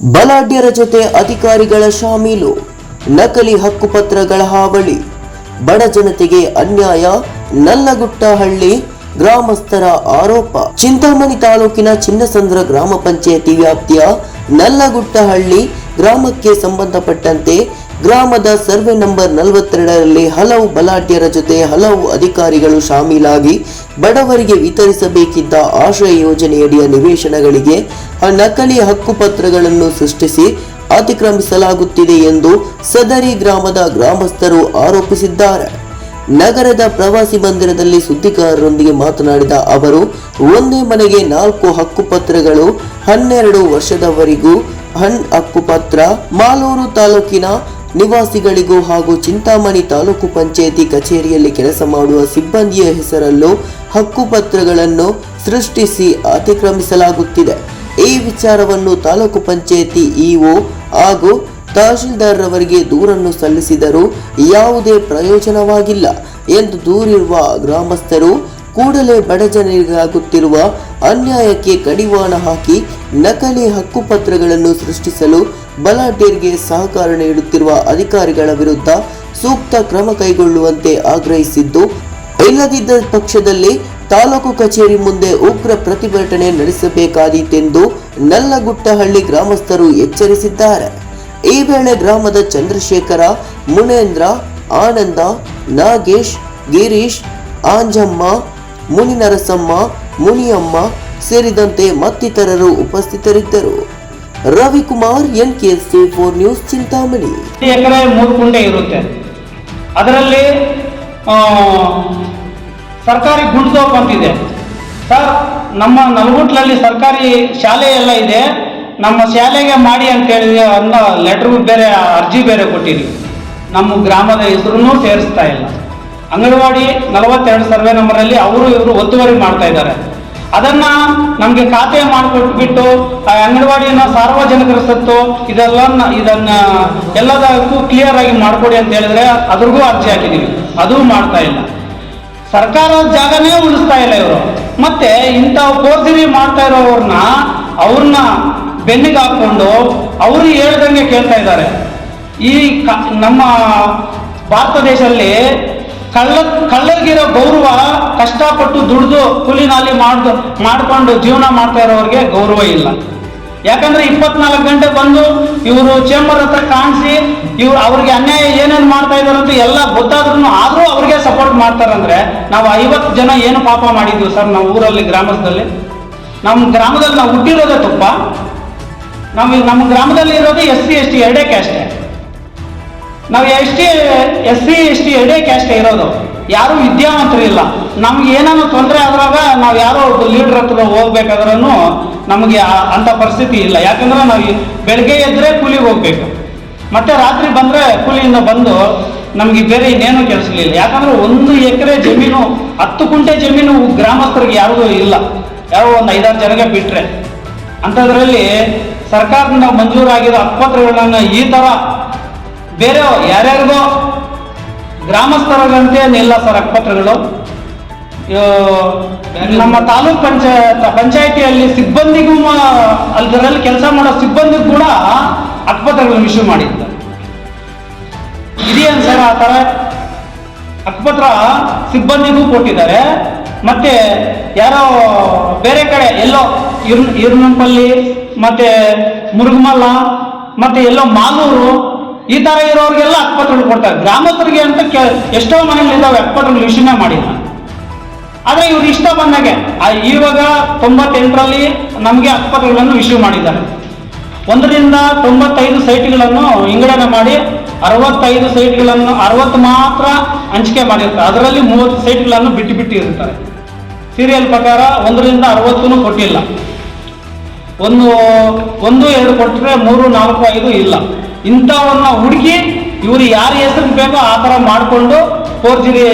ಬಲಾಢ್ಯರ ಜೊತೆ ಅಧಿಕಾರಿಗಳ ಶಾಮೀಲು, ನಕಲಿ ಹಕ್ಕುಪತ್ರಗಳ ಹಾವಳಿ, ಬಡ ಜನತೆಗೆ ಅನ್ಯಾಯ, ನಲ್ಲಗುಟ್ಟಹಳ್ಳಿ ಗ್ರಾಮಸ್ಥರ ಆರೋಪ. ಚಿಂತಾಮಣಿ ತಾಲೂಕಿನ ಚಿನ್ನಸಂದ್ರ ಗ್ರಾಮ ಪಂಚಾಯತಿ ವ್ಯಾಪ್ತಿಯ ನಲ್ಲಗುಟ್ಟಹಳ್ಳಿ ಗ್ರಾಮಕ್ಕೆ ಸಂಬಂಧಪಟ್ಟಂತೆ ಗ್ರಾಮದ ಸರ್ವೆ ನಂಬರ್ ನಲವತ್ತೆರಡರಲ್ಲಿ ಹಲವು ಬಲಾಢ್ಯರ ಜೊತೆ ಹಲವು ಅಧಿಕಾರಿಗಳು ಶಾಮೀಲಾಗಿ ಬಡವರಿಗೆ ವಿತರಿಸಬೇಕಿದ್ದ ಆಶ್ರಯ ಯೋಜನೆಯಡಿಯ ನಿವೇಶನಗಳಿಗೆ ನಕಲಿ ಹಕ್ಕುಪತ್ರಗಳನ್ನು ಸೃಷ್ಟಿಸಿ ಅತಿಕ್ರಮಿಸಲಾಗುತ್ತಿದೆ ಎಂದು ಸದರಿ ಗ್ರಾಮದ ಗ್ರಾಮಸ್ಥರು ಆರೋಪಿಸಿದ್ದಾರೆ. ನಗರದ ಪ್ರವಾಸಿ ಮಂದಿರದಲ್ಲಿ ಸುದ್ದಿಗಾರರೊಂದಿಗೆ ಮಾತನಾಡಿದ ಅವರು, ಒಂದೇ ಮನೆಗೆ ನಾಲ್ಕು ಹಕ್ಕುಪತ್ರಗಳು ಹನ್ನೆರಡು ವರ್ಷದವರೆಗೂ ಹಣ್ ಹಕ್ಕುಪತ್ರ, ಮಾಲೂರು ತಾಲೂಕಿನ ನಿವಾಸಿಗಳಿಗೂ ಹಾಗೂ ಚಿಂತಾಮಣಿ ತಾಲೂಕು ಪಂಚಾಯಿತಿ ಕಚೇರಿಯಲ್ಲಿ ಕೆಲಸ ಮಾಡುವ ಸಿಬ್ಬಂದಿಯ ಹೆಸರಲ್ಲೂ ಹಕ್ಕುಪತ್ರಗಳನ್ನು ಸೃಷ್ಟಿಸಿ ಅತಿಕ್ರಮಿಸಲಾಗುತ್ತಿದೆ. ಈ ವಿಚಾರವನ್ನು ತಾಲೂಕು ಪಂಚಾಯಿತಿ ಇಒ ಹಾಗೂ ತಹಶೀಲ್ದಾರ್ರವರಿಗೆ ದೂರನ್ನು ಸಲ್ಲಿಸಿದರೂ ಯಾವುದೇ ಪ್ರಯೋಜನವಾಗಿಲ್ಲ ಎಂದು ದೂರಿರುವ ಗ್ರಾಮಸ್ಥರು ಕೂಡಲೇ ಬಡ ಜನರಿಗಾಗುತ್ತಿರುವ ಅನ್ಯಾಯಕ್ಕೆ ಕಡಿವಾಣ ಹಾಕಿ ನಕಲಿ ಹಕ್ಕುಪತ್ರಗಳನ್ನು ಸೃಷ್ಟಿಸಲು ಬಲಾಢ್ಯರಿಗೆ ಸಹಕಾರ ನೀಡುತ್ತಿರುವ ಅಧಿಕಾರಿಗಳ ವಿರುದ್ಧ ಸೂಕ್ತ ಕ್ರಮ ಕೈಗೊಳ್ಳುವಂತೆ ಆಗ್ರಹಿಸಿದ್ದು, ಇಲ್ಲದಿದ್ದ ಪಕ್ಷದಲ್ಲಿ ತಾಲೂಕು ಕಚೇರಿ ಮುಂದೆ ಉಗ್ರ ಪ್ರತಿಭಟನೆ ನಡೆಸಬೇಕಾದೀತೆಂದು ನಲ್ಲಗುಟ್ಟಹಳ್ಳಿ ಗ್ರಾಮಸ್ಥರು ಎಚ್ಚರಿಸಿದ್ದಾರೆ. ಈ ವೇಳೆ ಗ್ರಾಮದ ಚಂದ್ರಶೇಖರ, ಮುನೇಂದ್ರ, ಆನಂದ, ನಾಗೇಶ್, ಗಿರೀಶ್, ಆಂಜಮ್ಮ, ಮುನಿನರಸಮ್ಮ, ಮುನಿಯಮ್ಮ ಸೇರಿದಂತೆ ಮತ್ತಿತರರು ಉಪಸ್ಥಿತರಿದ್ದರು. Ravikumar N K four news Chintamani. Acre ಮೂರು ಗುಂಡೆ ಇರುತ್ತೆ. ಅದರಲ್ಲಿ ಸರ್ಕಾರಿ ಗುಡ್ಸೋಪ್ ಅಂತಿದೆ. ಸರ್, ನಮ್ಮ ನಲ್ಗುಟ್ಲಲ್ಲಿ ಸರ್ಕಾರಿ ಶಾಲೆ ಎಲ್ಲ ಇದೆ. ನಮ್ಮ ಶಾಲೆಗೆ ಮಾಡಿ ಅಂತ ಹೇಳಿ ಅನ್ನೋ ಲೆಟ್ರ್ ಬೇರೆ, ಅರ್ಜಿ ಬೇರೆ ಕೊಟ್ಟಿರಿ. ನಮ್ಮ ಗ್ರಾಮದ ಹೆಸರು ಸೇರಿಸ್ತಾ ಇಲ್ಲ. ಅಂಗನವಾಡಿ ನಲವತ್ತೆರಡು ಸರ್ವೆ ನಂಬರಲ್ಲಿ ಅವರು ಇವರು ಒತ್ತುವರಿ ಮಾಡ್ತಾ ಇದ್ದಾರೆ. ಅದನ್ನ ನಮಗೆ ಖಾತೆ ಮಾಡಿಕೊಟ್ಬಿಟ್ಟು, ಆ ಅಂಗನವಾಡಿಯನ್ನು ಸಾರ್ವಜನಿಕರ ಸತ್ತು ಇದೆಲ್ಲ ಇದನ್ನ ಎಲ್ಲದಕ್ಕೂ ಕ್ಲಿಯರ್ ಆಗಿ ಮಾಡಿಕೊಡಿ ಅಂತ ಹೇಳಿದ್ರೆ ಅದ್ರಿಗೂ ಅರ್ಜಿ ಹಾಕಿದೀವಿ. ಅದು ಮಾಡ್ತಾ ಇಲ್ಲ. ಸರ್ಕಾರ ಜಾಗನೇ ಉಳಿಸ್ತಾ ಇಲ್ಲ ಇವರು. ಮತ್ತೆ ಇಂಥ ಕೋರ್ಸಿರಿ ಮಾಡ್ತಾ ಇರೋವ್ರನ್ನ ಅವ್ರನ್ನ ಬೆನ್ನಿಗೆ ಹಾಕೊಂಡು ಅವರು ಹೇಳ್ದಂಗೆ ಕೇಳ್ತಾ ಇದ್ದಾರೆ. ಈ ನಮ್ಮ ಭಾರತ ದೇಶದಲ್ಲಿ ಕಳ್ಳ ಕಳ್ಳಗಿರೋ ಗೌರವ ಕಷ್ಟಪಟ್ಟು ದುಡಿದು ಕೂಲಿ ನಾಲಿ ಮಾಡ್ದು, ಮಾಡ್ಕೊಂಡು ಜೀವನ ಮಾಡ್ತಾ ಇರೋರಿಗೆ ಗೌರವ ಇಲ್ಲ. ಯಾಕಂದ್ರೆ ಇಪ್ಪತ್ನಾಲ್ಕು ಗಂಟೆ ಬಂದು ಇವರು ಚೇಂಬರ್ ಹತ್ರ ಕಾಣಿಸಿ, ಇವ್ರು ಅವ್ರಿಗೆ ಅನ್ಯಾಯ ಏನೇನು ಮಾಡ್ತಾ ಇದಾರಂತ ಎಲ್ಲ ಗೊತ್ತಾದ್ರೂ ಆದ್ರೂ ಅವ್ರಿಗೆ ಸಪೋರ್ಟ್ ಮಾಡ್ತಾರಂದ್ರೆ ನಾವು ಐವತ್ತು ಜನ ಏನು ಪಾಪ ಮಾಡಿದ್ವಿ ಸರ್ ನಮ್ಮ ಊರಲ್ಲಿ ಗ್ರಾಮದಲ್ಲಿ ನಮ್ಮ ಗ್ರಾಮದಲ್ಲಿ ನಾವು ಹುಟ್ಟಿರೋದೇ ತುಪ್ಪ. ನಾವು ನಮ್ಮ ಗ್ರಾಮದಲ್ಲಿ ಇರೋದು ಎಸ್ ಸಿ, ಎಸ್ ಟಿ ಎರಡೇ ಕ್ಯಾಸ್ಟೆ ನಾವು S T S C S T ಎರಡೇ ಕ್ಯಾಸ್ಟ್ ಇರೋದು. ಯಾರು ವಿದ್ಯಾವಂತರು ಇಲ್ಲ. ನಮ್ಗೆ ಏನಾದ್ರು ತೊಂದರೆ ಆದ್ರಾಗ ನಾವು ಯಾರೋ ಒಬ್ಬ ಲೀಡರ್ ಹತ್ರ ಹೋಗ್ಬೇಕಾದ್ರೂ ನಮಗೆ ಅಂಥ ಪರಿಸ್ಥಿತಿ ಇಲ್ಲ. ಯಾಕಂದ್ರೆ ನಾವು ಬೆಳಗ್ಗೆ ಎದ್ರೆ ಕೂಲಿಗೆ ಹೋಗ್ಬೇಕು. ಮತ್ತೆ ರಾತ್ರಿ ಬಂದ್ರೆ ಕೂಲಿಯಿಂದ ಬಂದು ನಮಗೆ ಬೇರೆ ಇನ್ನೇನು ಕೆಲಸಲಿಲ್ಲ ಯಾಕಂದ್ರೆ ಒಂದು ಎಕರೆ ಜಮೀನು, ಹತ್ತು ಕುಂಟೆ ಜಮೀನು ಗ್ರಾಮಸ್ಥರಿಗೆ ಯಾರಿಗೂ ಇಲ್ಲ. ಯಾರೋ ಒಂದು ಐದಾರು ಜನಕ್ಕೆ ಬಿಟ್ರೆ. ಅಂಥದ್ರಲ್ಲಿ ಸರ್ಕಾರದಿಂದ ಮಂಜೂರಾಗಿರೋ ಆಸ್ಪತ್ರೆಗಳನ್ನು ಈ ಥರ ಬೇರೆ ಯಾರ್ಯಾರಿಗೋ ಗ್ರಾಮಸ್ಥರಿಗಂತೆ ಇಲ್ಲ ಸರ್ ಅಕ್ಪತ್ರಗಳು ನಮ್ಮ ತಾಲೂಕ್ ಪಂಚಾಯತ್, ಪಂಚಾಯತಿಯಲ್ಲಿ ಸಿಬ್ಬಂದಿಗೂ ಅದರಲ್ಲಿ ಕೆಲಸ ಮಾಡೋ ಸಿಬ್ಬಂದಿಗೂ ಕೂಡ ಅಕ್ಪತ್ರಗಳನ್ನು ಇಶ್ಯೂ ಮಾಡಿದ್ದಾರೆ ಇದೆಯೇನು ಸರ್ ಆ ಥರ? ಅಕ್ಪತ್ರ ಸಿಬ್ಬಂದಿಗೂ ಕೊಟ್ಟಿದ್ದಾರೆ. ಮತ್ತೆ ಯಾರೋ ಬೇರೆ ಕಡೆ ಎಲ್ಲೋ ಇರ್ ಇರ್ನಂಪಲ್ಲಿ ಮತ್ತೆ ಮುರುಗಮಲ್ಲ ಮತ್ತೆ ಎಲ್ಲೋ ಮಾಲೂರು ಈ ತರ ಇರೋರಿಗೆಲ್ಲ ಅಕ್ಪತ್ರಗಳು ಕೊಡ್ತಾರೆ. ಗ್ರಾಮಸ್ಥರಿಗೆ ಅಂತ ಎಷ್ಟೋ ಮನೆಯಲ್ಲಿ ಇದ್ದಾವೆ ಹಕ್ಕುಪತ್ರಗಳು ಇಶ್ಯೂನೇ ಮಾಡಿಲ್ಲ. ಆದ್ರೆ ಇವ್ರು ಇಷ್ಟ ಬಂದಾಗೆ ಇವಾಗ ತೊಂಬತ್ತೆಂಟರಲ್ಲಿ ನಮಗೆ ಅಕ್ಪತ್ರಗಳನ್ನು ಇಶ್ಯೂ ಮಾಡಿದ್ದಾರೆ. ಒಂದರಿಂದ ತೊಂಬತ್ತೈದು ಸೈಟ್ಗಳನ್ನು ವಿಂಗಡಣೆ ಮಾಡಿ, ಅರವತ್ತೈದು ಸೈಟ್ಗಳನ್ನು, ಅರವತ್ತು ಮಾತ್ರ ಹಂಚಿಕೆ ಮಾಡಿರ್ತಾರೆ. ಅದರಲ್ಲಿ ಮೂವತ್ತು ಸೈಟ್ಗಳನ್ನು ಬಿಟ್ಟು ಬಿಟ್ಟು ಇರ್ತಾರೆ. ಸೀರಿಯಲ್ ಪ್ರಕಾರ ಒಂದರಿಂದ ಅರವತ್ತೂ ಕೊಟ್ಟಿಲ್ಲ. ಒಂದು ಒಂದು, ಎರಡು ಕೊಟ್ಟರೆ ಮೂರು, ನಾಲ್ಕು, ಐದು ಇಲ್ಲ. ಇಂಥವನ್ನ ಹುಡುಕಿ ಇವರು ಯಾರ ಹೆಸರು ಬೇಕೋ ಆ ಥರ ಮಾಡಿಕೊಂಡು ಫೋರ್ಜರಿ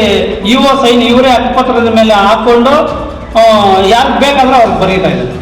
ಇಒ ಸೈನ್ ಇವರೇ ಹಕ್ಕುಪತ್ರದ ಮೇಲೆ ಹಾಕ್ಕೊಂಡು ಯಾರಿಗೆ ಬೇಕಾದ್ರೆ ಅವ್ರಿಗೆ ಬರೀತಾ ಇದ್ದಾರೆ.